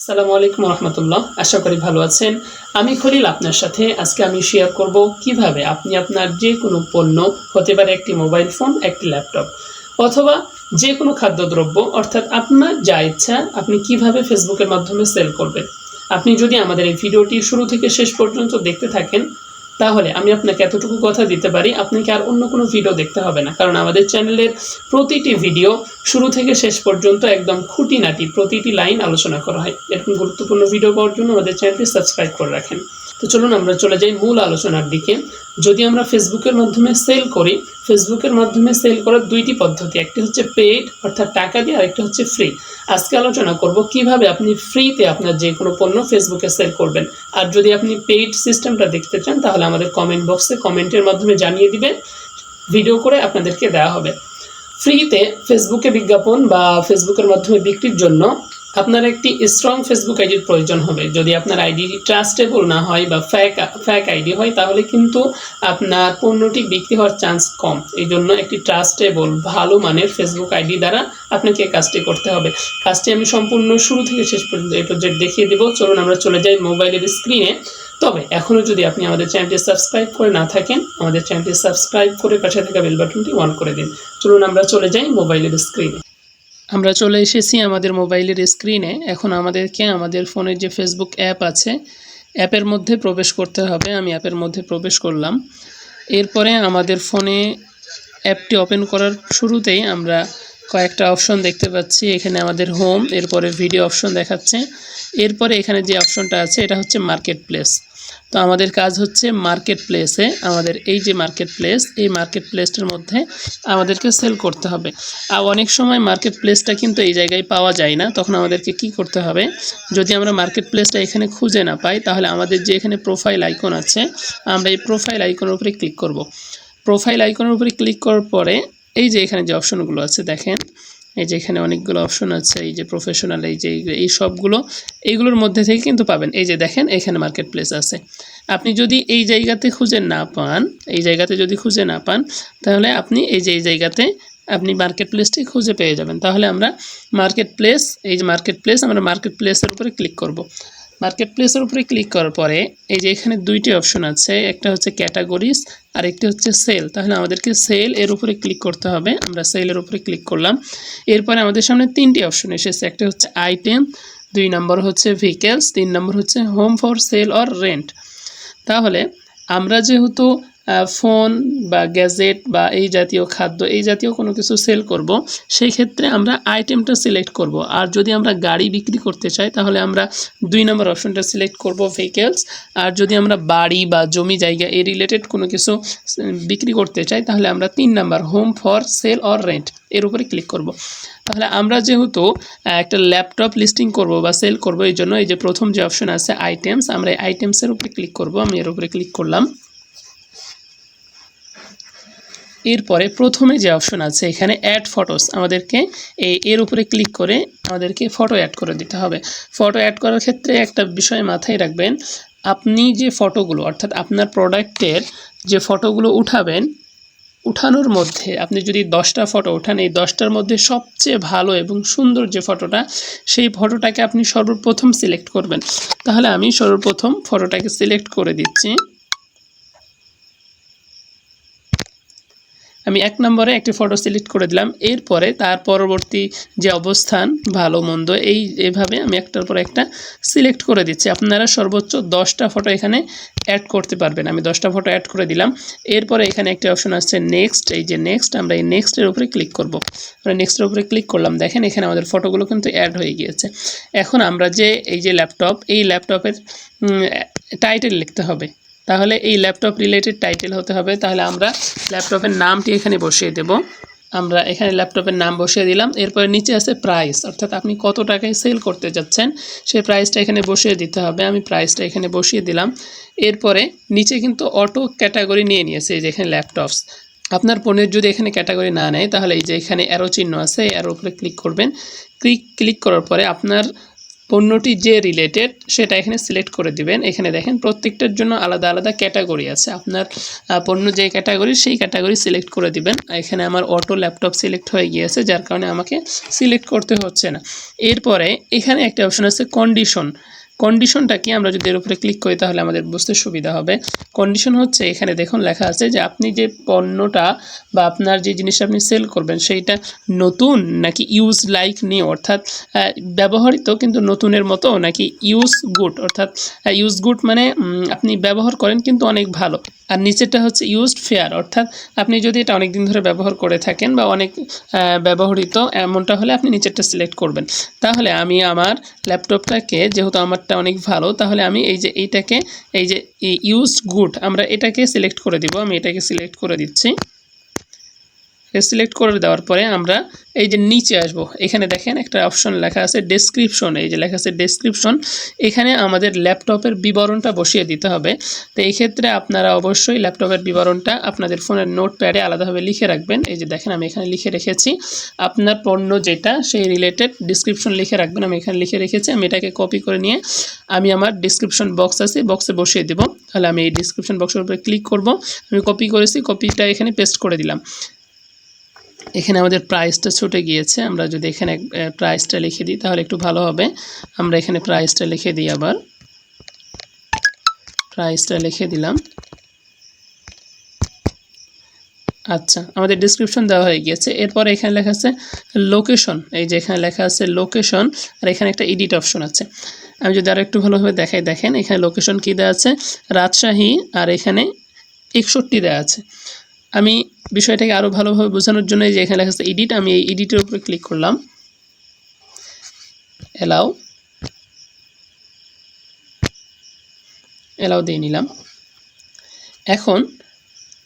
আসসালামু আলাইকুম রহমতুল্লাহ। আশা করি ভালো আছেন। আমি খলিল আপনার সাথে। আজকে আমি শেয়ার করব কীভাবে আপনি আপনার যে কোনো পণ্য, হতে পারে একটি মোবাইল ফোন একটি ল্যাপটপ অথবা যে কোনো খাদ্যদ্রব্য, অর্থাৎ আপনার যা ইচ্ছা, আপনি কীভাবে ফেসবুকের মাধ্যমে সেল করবেন। আপনি যদি আমাদের এই ভিডিওটি শুরু থেকে শেষ পর্যন্ত দেখতে থাকেন তাহলে আমি আপনাকে এতটুকু কথা দিতে পারি, আপনাকে আর অন্য কোনো ভিডিও দেখতে হবে না। কারণ আমাদের চ্যানেলের প্রতিটি ভিডিও শুরু থেকে শেষ পর্যন্ত একদম খুঁটিনাটি প্রতিটি লাইন আলোচনা করা হয়। এরকম গুরুত্বপূর্ণ ভিডিও পাওয়ার জন্য আমাদের চ্যানেলটি সাবস্ক্রাইব করে রাখেন। তো চলুন আমরা চলে যাই মূল আলোচনার দিকে। যদি আমরা ফেসবুকের মাধ্যমে সেল করি, ফেসবুকের মাধ্যমে সেল করার দুইটি পদ্ধতি, একটি হচ্ছে পেইড অর্থাৎ টাকা দিয়ে, আরেকটি হচ্ছে ফ্রি আজকে আলোচনা করব কীভাবে আপনি ফ্রিতে আপনার যে কোনো পণ্য ফেসবুকে সেল করবেন। আর যদি আপনি পেইড সিস্টেমটা দেখতে চান, তাহলে আমাদের কমেন্ট বক্সে কমেন্টের মাধ্যমে জানিয়ে দিবেন। ভিডিও করে আপনাদেরকে দেওয়া হবে। ফ্রিতে ফেসবুকে বিজ্ঞাপন বা ফেসবুকের মাধ্যমে বিক্রির জন্য আপনার একটি স্ট্রং ফেসবুক আইডির প্রয়োজন হবে। যদি আপনার আইডি ট্রাস্টেবল না হয় বা ফ্যাক ফ্যাক আইডি হয়, তাহলে কিন্তু আপনার পণ্যটি বিক্রি হওয়ার চান্স কম। এই জন্য একটি ট্রাস্টেবল ভালো মানের ফেসবুক আইডি দ্বারা আপনাকে এই কাজটি করতে হবে। কাজটি আমি সম্পূর্ণ শুরু থেকে শেষ পর্যন্ত এ টু জেড দেখিয়ে দেবো। চলুন আমরা চলে যাই মোবাইলের স্ক্রিনে তবে এখনও যদি আপনি আমাদের চ্যানেলটি সাবস্ক্রাইব করে না থাকেন, আমাদের চ্যানেলটি সাবস্ক্রাইব করে পাশে থাকা বেল বাটনটি অন করে দিন। চলুন আমরা চলে যাই মোবাইলের স্ক্রিনে আমরা চলে এসেছি আমাদের মোবাইলের স্ক্রিনে। এখন আমাদেরকে আমাদের ফোনের যে ফেসবুক অ্যাপ আছে, অ্যাপের মধ্যে প্রবেশ করতে হবে। আমি অ্যাপের মধ্যে প্রবেশ করলাম। এরপরে আমাদের ফোনে অ্যাপটি ওপেন করার শুরুতেই আমরা কয়েকটা অপশন দেখতে পাচ্ছি। এখানে আমাদের হোম এরপরে ভিডিও অপশন দেখাচ্ছে। এরপরে এখানে যে অপশনটা আছে, এটা হচ্ছে মার্কেট প্লেস তো আমাদের কাজ হচ্ছে মার্কেট প্লেসে আমাদের এই যে মার্কেট প্লেস এই মার্কেট প্লেসটার মধ্যে আমাদেরকে সেল করতে হবে। আর অনেক সময় মার্কেট প্লেসটা কিন্তু এই জায়গায় পাওয়া যায় না, তখন আমাদেরকে কি করতে হবে? যদি আমরা মার্কেট প্লেসটা এখানে খুঁজে না পাই, তাহলে আমাদের যে এখানে প্রোফাইল আইকন আছে, আমরা এই প্রোফাইল আইকনের উপরে ক্লিক করব। প্রোফাইল আইকনের উপরে ক্লিক করার পরে, এই যে এখানে যে অপশনগুলো আছে, দেখেন এই যে এখানে অনেকগুলো অপশন আছে, এই যে প্রফেশনাল এই যে এই সবগুলো, এইগুলোর মধ্যে থেকে কিন্তু পাবেন। এই যে দেখেন, এখানে মার্কেট প্লেস আছে। আপনি যদি এই জায়গাতে খুঁজে না পান, এই জায়গাতে যদি খুঁজে না পান, তাহলে আপনি এই যে এই জায়গাতে আপনি মার্কেট প্লেসটি খুঁজে পেয়ে যাবেন। তাহলে আমরা মার্কেট প্লেস এই যে মার্কেট প্লেস আমরা মার্কেট প্লেসের উপরে ক্লিক করব। মার্কেট প্লেসের উপরে ক্লিক করার পরে এই যে এখানে দুইটি অপশন আছে, একটা হচ্ছে ক্যাটাগরিজ আর একটি হচ্ছে সেল। তাহলে আমাদেরকে সেল এর উপরে ক্লিক করতে হবে। আমরা সেলের উপরে ক্লিক করলাম। এরপরে আমাদের সামনে তিনটি অপশন এসেছে। একটা হচ্ছে আইটেম, দুই নম্বর হচ্ছে ভেহিকেলস, তিন নম্বর হচ্ছে home for sale or rent. তাহলে আমরা যেহেতু ফোন বা গ্যাজেট বা এই জাতীয় খাদ্য, এই জাতীয় কোনো কিছু সেল করব, সেই ক্ষেত্রে আমরা আইটেমটা সিলেক্ট করব। আর যদি আমরা গাড়ি বিক্রি করতে চাই, তাহলে আমরা দুই নম্বর অপশনটা সিলেক্ট করব ভেহিকেলস আর যদি আমরা বাড়ি বা জমি জায়গা এই রিলেটেড কোনো কিছু বিক্রি করতে চাই, তাহলে আমরা তিন number home for sale or rent এর উপরে ক্লিক করব। তাহলে আমরা যেহেতু একটা ল্যাপটপ লিস্টিং করব বা সেল করব, এই জন্য এই যে প্রথম যে অপশন আছে আইটেমস আমরা এই আইটেমসের উপরে ক্লিক করব। আমি এর উপরে ক্লিক করলাম। এরপরে প্রথমে যে অপশন আছে, এখানে অ্যাড ফটোস আমাদেরকে এর উপরে ক্লিক করে আমাদেরকে ফটো অ্যাড করে দিতে হবে। ফটো অ্যাড করার ক্ষেত্রে একটা বিষয় মাথায় রাখবেন, আপনি যে ফটোগুলো অর্থাৎ আপনার প্রোডাক্টের যে ফটোগুলো উঠাবেন, উঠানোর মধ্যে আপনি যদি দশটা ফটো উঠান, এই দশটার মধ্যে সবচেয়ে ভালো এবং সুন্দর যে ফটোটা সেই ফটোটাকে আপনি সর্বপ্রথম সিলেক্ট করবেন। তাহলে আমি সর্বপ্রথম ফটোটাকে সিলেক্ট করে দিচ্ছি। আমি এক নম্বরে একটি ফটো সিলেক্ট করে দিলাম। এরপরে তার পরবর্তী যে অবস্থান, ভালো, মন্দ, এই এভাবে আমি একটার পর একটা সিলেক্ট করে দিচ্ছি। আপনারা সর্বোচ্চ দশটা ফটো এখানে অ্যাড করতে পারবেন। আমি দশটা ফটো অ্যাড করে দিলাম। এরপরে এখানে একটি অপশন আসছে নেক্সট এই যে নেক্সট আমরা এই নেক্সটের উপরে ক্লিক করব। আমরা নেক্সটের উপরে ক্লিক করলাম। দেখেন, এখানে আমাদের ফটোগুলো কিন্তু অ্যাড হয়ে গিয়েছে। এখন আমরা যে, এই যে ল্যাপটপ এই ল্যাপটপের টাইটেল লিখতে হবে। তাহলে এই ল্যাপটপ রিলেটেড টাইটেল হতে হবে। তাহলে আমরা ল্যাপটপের নামটি এখানে বসিয়ে দেব। আমরা এখানে ল্যাপটপের নাম বসিয়ে দিলাম। এরপরে নিচে আছে প্রাইস অর্থাৎ আপনি কত টাকায় সেল করতে যাচ্ছেন, সেই প্রাইসটা এখানে বসিয়ে দিতে হবে। আমি প্রাইসটা এখানে বসিয়ে দিলাম। এরপরে নিচে কিন্তু অটো ক্যাটাগরি নিয়ে নিয়েছে এই যে এখানে ল্যাপটপস আপনার পণ্যের যদি এখানে ক্যাটাগরি না নেয়, তাহলে এই যে এখানে অ্যারো চিহ্ন আছে অ্যারো উপরে ক্লিক করবেন। ক্লিক ক্লিক করার পরে আপনার পণ্যটি যে রিলেটেড সেটা এখানে সিলেক্ট করে দিবেন। এখানে দেখেন প্রত্যেকটার জন্য আলাদা আলাদা ক্যাটাগরি আছে। আপনার পণ্য যে ক্যাটাগরি সেই ক্যাটাগরি সিলেক্ট করে দিবেন। এখানে আমার অটো ল্যাপটপ সিলেক্ট হয়ে গিয়েছে, যার কারণে আমাকে সিলেক্ট করতে হচ্ছে না। এরপরে এখানে একটা অপশন আছে কন্ডিশন কন্ডিশনটা কি? আমরা যদি এর উপরে ক্লিক করি তাহলে আমাদের বুঝতে সুবিধা হবে। কন্ডিশন হচ্ছে, এখানে দেখুন লেখা আছে যে আপনি যে পণ্যটা বা আপনার যে জিনিসটা আপনি সেল করবেন সেইটা নতুন নাকি ইউজ লাইক নিউ অর্থাৎ ব্যবহৃত কিন্তু নতুনের মতো নাকি ইউজ গুড অর্থাৎ ইউজ গুড মানে আপনি ব্যবহার করেন কিন্তু অনেক ভালো। আর নিচেরটা হচ্ছে ইউজড ফেয়ার অর্থাৎ, আপনি যদি এটা অনেক দিন ধরে ব্যবহার করে থাকেন বা অনেক ব্যবহৃত, এমনটা হলে আপনি নিচেরটা সিলেক্ট করবেন। তাহলে আমি আমার ল্যাপটপটাকে যেহেতু আমারটা অনেক ভালো, তাহলে আমি এই যে এইটাকে, এই যে ইউজ গুড আমরা এটাকে সিলেক্ট করে দিব, আমি এটাকে সিলেক্ট করে দিচ্ছি। সিলেক্ট করে দেওয়ার পরে আমরা এই যে নিচে আসব, এখানে দেখেন একটা অপশন লেখা আছে ডেসক্রিপশন এই যে লেখা আছে ডেসক্রিপশন এখানে আমাদের ল্যাপটপের বিবরণটা বসিয়ে দিতে হবে। তো এই ক্ষেত্রে আপনারা অবশ্যই ল্যাপটপের বিবরণটা আপনাদের ফোনের নোট প্যাডে আলাদাভাবে লিখে রাখবেন। এই যে দেখেন আমি এখানে লিখে রেখেছি। আপনার পণ্য যেটা, সেই রিলেটেড ডিসক্রিপশন লিখে রাখবেন। আমি এখানে লিখে রেখেছি, আমি এটাকে কপি করে নিয়ে আমি আমার ডিসক্রিপশন বক্স আছে বক্সে বসিয়ে দেবো। তাহলে আমি এই ডিসক্রিপশন বক্সের উপরে ক্লিক করব। আমি কপি করেছি কপিটা এখানে পেস্ট করে দিলাম। এখানে আমাদের প্রাইসটা ছুটে গিয়েছে। আমরা যদি এখানে প্রাইসটা লিখে দিই তাহলে একটু ভালো হবে। আমরা এখানে প্রাইসটা লিখে দিই আবার। প্রাইসটা লিখে দিলাম। আচ্ছা আমাদের ডিসক্রিপশন দেওয়া হয়ে গিয়েছে। এরপর এখানে লেখা আছে লোকেশন এই যে এখানে লেখা আছে লোকেশন আর এখানে একটা এডিট অপশন আছে। আমি যদি আরও একটু ভালোভাবে দেখাই, দেখেন এখানে লোকেশন কী দেওয়া আছে? রাজশাহী, আর এখানে একষট্টি দেওয়া আছে। আমি বিষয়টাকে আরও ভালোভাবে বোঝানোর জন্য যে এখানে লেখা আছে এডিট আমি এই এডিটের উপরে ক্লিক করলাম। এলাও এলাও দিয়ে নিলাম। এখন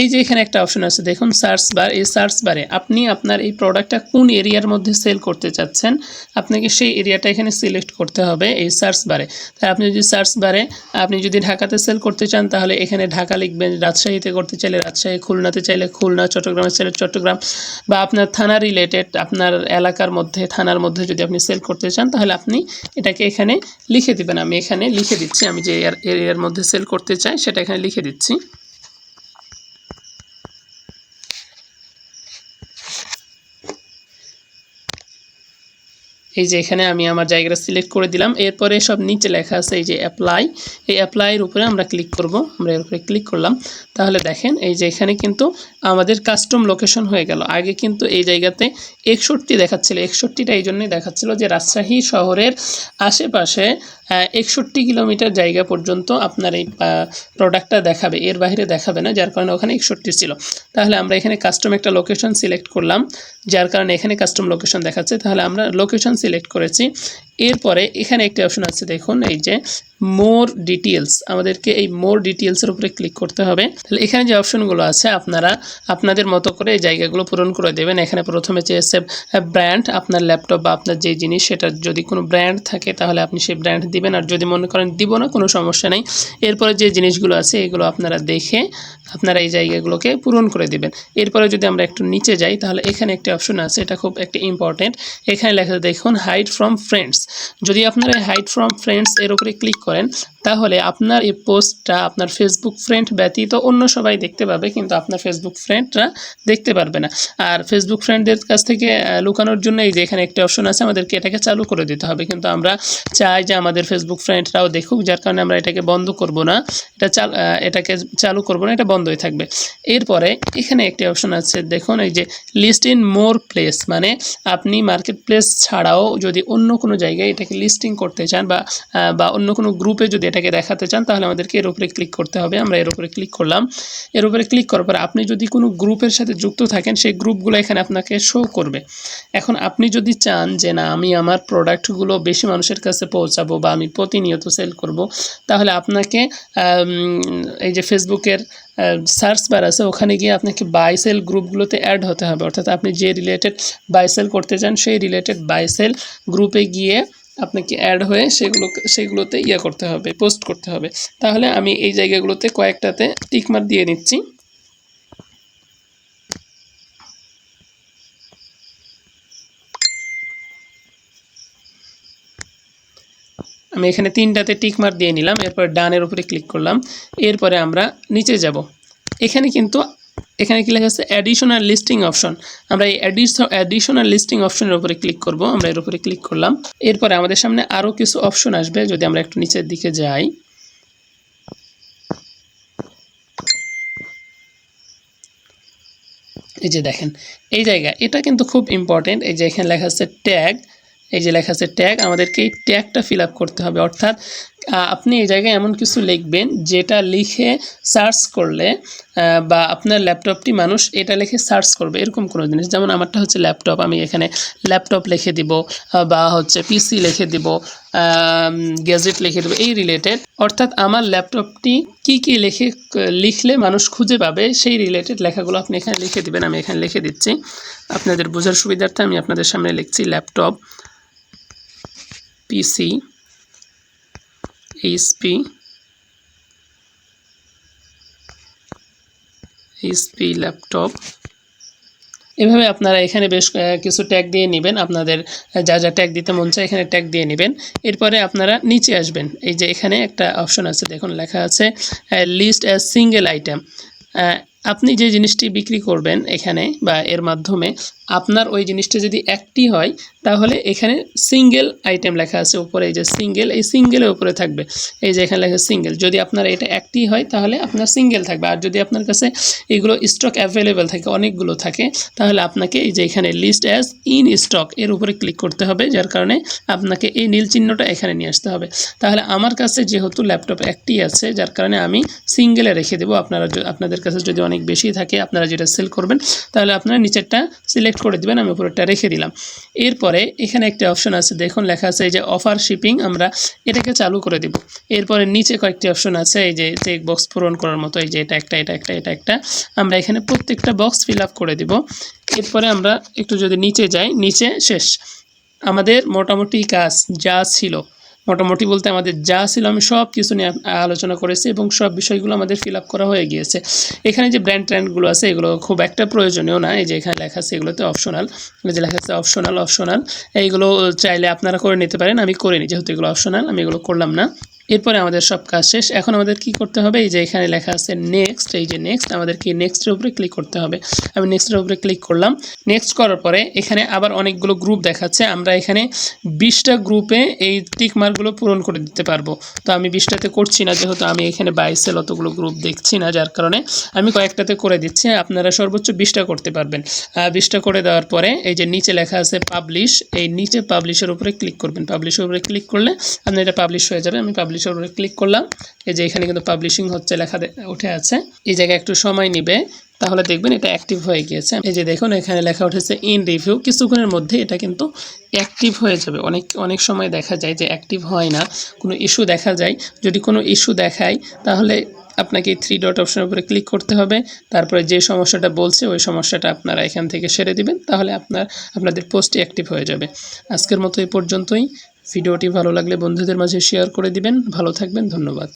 এই যে এখানে একটা অপশন আছে, দেখুন সার্চ বার এই সার্চ বারে আপনি আপনার এই প্রোডাক্টটা কোন এরিয়ার মধ্যে সেল করতে চাচ্ছেন, আপনাকে সেই এরিয়াটা এখানে সিলেক্ট করতে হবে এই সার্চ বারে তাই আপনি যদি সার্চ বারে আপনি যদি ঢাকাতে সেল করতে চান, তাহলে এখানে ঢাকা লিখবেন, রাজশাহীতে করতে চাইলে রাজশাহী, খুলনাতে চাইলে খুলনা, চট্টগ্রামে চাইলে চট্টগ্রাম বা আপনার থানা রিলেটেড আপনার এলাকার মধ্যে, থানার মধ্যে যদি আপনি সেল করতে চান, তাহলে আপনি এটাকে এখানে লিখে দিবেন। আমি এখানে লিখে দিচ্ছি, আমি যে এরিয়ার মধ্যে সেল করতে চাই, সেটা এখানে লিখে দিচ্ছি। এই যে এখানে আমি আমার জায়গাটা সিলেক্ট করে দিলাম। এরপরে সব নিচে লেখা আছে এই যে অ্যাপ্লাই এই অ্যাপ্লাইয়ের উপরে আমরা ক্লিক করব। আমরা এর উপরে ক্লিক করলাম। তাহলে দেখেন, এই যে এখানে কিন্তু আমাদের কাস্টম লোকেশন হয়ে গেল। আগে কিন্তু এই জায়গাতে একষট্টি দেখাচ্ছিল। একষট্টিটা এই জন্যই দেখাচ্ছিল যে রাজশাহী শহরের আশেপাশে একষট্টি কিলোমিটার জায়গা পর্যন্ত আপনার এই প্রোডাক্টটা দেখাবে। এর বাইরে দেখাবে না, যার কারণে ওখানে একষট্টি ছিল। তাহলে আমরা এখানে কাস্টম একটা লোকেশন সিলেক্ট করলাম, যার কারণে এখানে কাস্টম লোকেশন দেখাচ্ছে। তাহলে আমরা লোকেশন সিলেক্ট করেছি। এরপরে এখানে একটি অপশন আছে, দেখুন, এই যে মোর ডিটেলস আমাদেরকে এই মোর ডিটেলসের উপরে ক্লিক করতে হবে। তাহলে এখানে যে অপশনগুলো আছে, আপনারা আপনাদের মতো করে এই জায়গাগুলো পূরণ করে দেবেন। এখানে প্রথমে চেয়েছে ব্র্যান্ড আপনার ল্যাপটপ বা আপনার যে জিনিস, সেটার যদি কোনো ব্র্যান্ড থাকে, তাহলে আপনি সেই ব্র্যান্ড দিবেন। আর যদি মনে করেন দিব না, কোনো সমস্যা নেই। এরপরে যে জিনিসগুলো আছে, এগুলো আপনারা দেখে আপনারা এই জায়গাগুলোকে পূরণ করে দিবেন। এরপরে যদি আমরা একটু নিচে যাই, তাহলে এখানে একটি অপশন আছে, এটা খুব একটি ইম্পর্টেন্ট এখানে লেখা দেখুন হাইড ফ্রম ফ্রেন্ডস যদি আপনারা হাইড ফ্রম ফ্রেন্ডস এর উপরে ক্লিক করেন, তাহলে আপনার এই পোস্টটা আপনার ফেসবুক ফ্রেন্ড ব্যতীত অন্য সবাই দেখতে পাবে, কিন্তু আপনার ফেসবুক ফ্রেন্ডরা দেখতে পারবে না। আর ফেসবুক ফ্রেন্ডদের কাছ থেকে লুকানোর জন্য এই যে এখানে একটি অপশন আছে, আমাদেরকে এটাকে চালু করে দিতে হবে। কিন্তু আমরা চাই যে আমাদের ফেসবুক ফ্রেন্ডরাও দেখুক, যার কারণে আমরা এটাকে বন্ধ করব না। এটা চাল এটাকে চালু করব না, এটা বন্ধই থাকবে। এরপরে এখানে একটি অপশন আছে, দেখুন এই যে লিস্ট ইন মোর প্লেস মানে আপনি মার্কেট প্লেস ছাড়াও যদি অন্য কোনো জায়গায় এটাকে লিস্টিং করতে চান বা বা অন্য কোনো গ্রুপে যদি এটাকে দেখাতে চান, তাহলে আমাদেরকে এর উপরে ক্লিক করতে হবে। আমরা এর উপরে ক্লিক করলাম। এর উপরে ক্লিক করার পর আপনি যদি কোনো গ্রুপের সাথে যুক্ত থাকেন, সেই গ্রুপগুলো এখানে আপনাকে শো করবে। এখন আপনি যদি চান যে, না, আমি আমার প্রোডাক্টগুলো বেশি মানুষের কাছে পৌঁছাবো বা আমি প্রতিনিয়ত সেল করব, তাহলে আপনাকে এই যে ফেসবুকের সার্চ বার আছে ওখানে গিয়ে আপনাকে বাইসেল গ্রুপগুলোতে অ্যাড হতে হবে। অর্থাৎ আপনি যে রিলেটেড বাইসেল করতে চান, সেই রিলেটেড বাইসেল গ্রুপে গিয়ে আপনাকে অ্যাড হয়ে সেগুলো, সেগুলোতে ইয়ে করতে হবে পোস্ট করতে হবে। তাহলে আমি এই জায়গাগুলোতে কয়েকটাতে টিকমার দিয়ে নিচ্ছি। আমি এখানে তিনটাতে টিক মার দিয়ে নিলাম, এরপর ডানের উপরে ক্লিক করলাম, এরপরে আমরা নিচে যাব। এখানে কিন্তু, এখানে কি লেখা আছে? অ্যাডিশনাল লিস্টিং অপশন আমরা এই অ্যাডিশনাল লিস্টিং অপশনের উপরে ক্লিক করব, আমরা এর উপরে ক্লিক করলাম। এরপরে আমাদের সামনে আরও কিছু অপশন আসবে, যদি আমরা একটু নিচের দিকে যাই। এই যে দেখেন, এই জায়গা, এটা কিন্তু খুব ইম্পর্টেন্ট এই যে এখানে লেখা আছে ট্যাগ এই যে লেখা আছে ট্যাগ আমাদেরকে এই ট্যাগটা ফিল করতে হবে। অর্থাৎ আপনি এই জায়গায় এমন কিছু লিখবেন যেটা লিখে সার্চ করলে বা আপনার ল্যাপটপটি মানুষ এটা লিখে সার্চ করবে, এরকম কোনো জিনিস। যেমন আমারটা হচ্ছে ল্যাপটপ, আমি এখানে ল্যাপটপ লিখে দিব বা হচ্ছে পিসি লিখে দিব গ্যাজেট লিখে দেবো, এই রিলেটেড অর্থাৎ আমার ল্যাপটপটি কি কি লিখে, লিখলে মানুষ খুঁজে পাবে, সেই রিলেটেড লেখাগুলো আপনি এখানে লিখে দিবেন, আমি এখানে লিখে দিচ্ছি। আপনাদের বোঝার সুবিধার্থে আমি আপনাদের সামনে লিখছি laptop. PC HP HP laptop এভাবে আপনারা এখানে বেশ কিছু ট্যাগ দিয়ে নেবেন। আপনাদের যা যা ট্যাগ দিতে মন চায় এখানে ট্যাগ দিয়ে নেবেন। এরপরে আপনারা নিচে আসবেন। এই যে এখানে একটা অপশন আছে, দেখুন লেখা আছে লিস্ট অ্যাজ সিঙ্গেল আইটেম আপনি যে জিনিসটি বিক্রি করবেন এখানে বা এর মাধ্যমে, আপনার ওই জিনিসটা যদি একটি হয় তাহলে এখানে সিঙ্গেল আইটেম লেখা আছে উপরে, এই যে সিঙ্গেল এই সিঙ্গেলের উপরে থাকবে। এই যে এখানে লেখা সিঙ্গেল যদি আপনার এটা একটি হয়, তাহলে আপনার সিঙ্গেল থাকবে। আর যদি আপনার কাছে এগুলো স্টক অ্যাভেলেবেল থাকে, অনেকগুলো থাকে, তাহলে আপনাকে এই যে এখানে লিস্ট অ্যাজ ইন স্টক এর উপরে ক্লিক করতে হবে, যার কারণে আপনাকে এই নীল চিহ্নটা এখানে নিয়ে আসতে হবে। তাহলে আমার কাছে যেহেতু ল্যাপটপ একটি আছে, যার কারণে আমি সিঙ্গেলে রেখে দেবো। আপনারা আপনাদের কাছে যদি অনেক বেশি থাকে, আপনারা যেটা সেল করবেন, তাহলে আপনারা নিচেরটা সিলেক্ট করে দিবেন, আমি উপরেরটা রেখে দিলাম। এরপরে এখানে একটি অপশন আছে। দেখুন, লেখা আছে এই যে অফার শিপিং আমরা এটাকে চালু করে দিব। এরপরে নিচে কয়েকটি অপশন আছে, এই যে চেক বক্স পূরণ করার মতো, এই যে এটা একটা এটা একটা এটা একটা। আমরা এখানে প্রত্যেকটা বক্স ফিল করে দিব। এরপরে আমরা একটু যদি নিচে যাই, নিচে শেষ। আমাদের মোটামুটি কাজ যা ছিল মোটামুটি বলতে আমাদের যা ছিল আমি সব কিছু নিয়ে আলোচনা করেছি এবং সব বিষয়গুলো আমাদের ফিল আপ করা হয়ে গিয়েছে। এখানে যে ব্র্যান্ড ট্র্যান্ডগুলো আছে, এগুলো খুব একটা প্রয়োজনীয় না। এই যে এখানে লেখা আছে এগুলোতে অপশনাল যে লেখা আছে অপশনাল অপশনাল এইগুলো চাইলে আপনারা করে নিতে পারেন, আমি করিনি যেহেতু এগুলো অপশনাল আমি এগুলো করলাম না। এরপরে আমাদের সব কাজ শেষ। এখন আমাদের কি করতে হবে? এই যে এখানে লেখা আছে নেক্সট এই যে নেক্সট আমাদের কি নেক্সটের উপরে ক্লিক করতে হবে। আমি নেক্সটের উপরে ক্লিক করলাম। নেক্সট করার পরে এখানে আবার অনেকগুলো গ্রুপ দেখাচ্ছে। আমরা এখানে বিশটা গ্রুপে এই টিক মার্কগুলো পূরণ করে দিতে পারব। তো আমি বিশটাতে করছি না, যেহেতু আমি এখানে বাইসেল অতগুলো গ্রুপ দেখছি না, যার কারণে আমি কয়েকটাতে করে দিচ্ছি। আপনারা সর্বোচ্চ বিশটা করতে পারবেন। বিশটা করে দেওয়ার পরে এই যে নিচে লেখা আছে পাবলিশ এই নিচে পাবলিশের উপরে ক্লিক করবেন। পাবলিশের উপরে ক্লিক করলে আপনার এটা পাবলিশ হয়ে যাবে। আমি পাবলিশের উপরে ক্লিক করলাম। এই যে এখানে কিন্তু পাবলিশিং হচ্ছে, লেখা উঠে আছে। এই জায়গায় একটু সময় নিবে, তাহলে দেখবেন এটা অ্যাক্টিভ হয়ে গিয়েছে। এই যে দেখুন, এখানে লেখা উঠেছে ইন রিভিউ কিছুক্ষণের মধ্যে এটা কিন্তু অ্যাক্টিভ হয়ে যাবে। অনেক অনেক সময় দেখা যায় যে অ্যাক্টিভ হয় না, কোনো ইস্যু দেখা যায়। যদি কোনো ইস্যু দেখায়, তাহলে আপনাকে থ্রি ডট অপশনের উপরে ক্লিক করতে হবে। তারপরে যে সমস্যাটা বলছে, ওই সমস্যাটা আপনারা এখান থেকে সেরে দিবেন, তাহলে আপনার, আপনাদের পোস্টটি অ্যাক্টিভ হয়ে যাবে। আজকের মতো এই পর্যন্তই। ভিডিওটি ভালো লাগলে বন্ধুদের মাঝে শেয়ার করে দিবেন। ভালো থাকবেন ধন্যবাদ।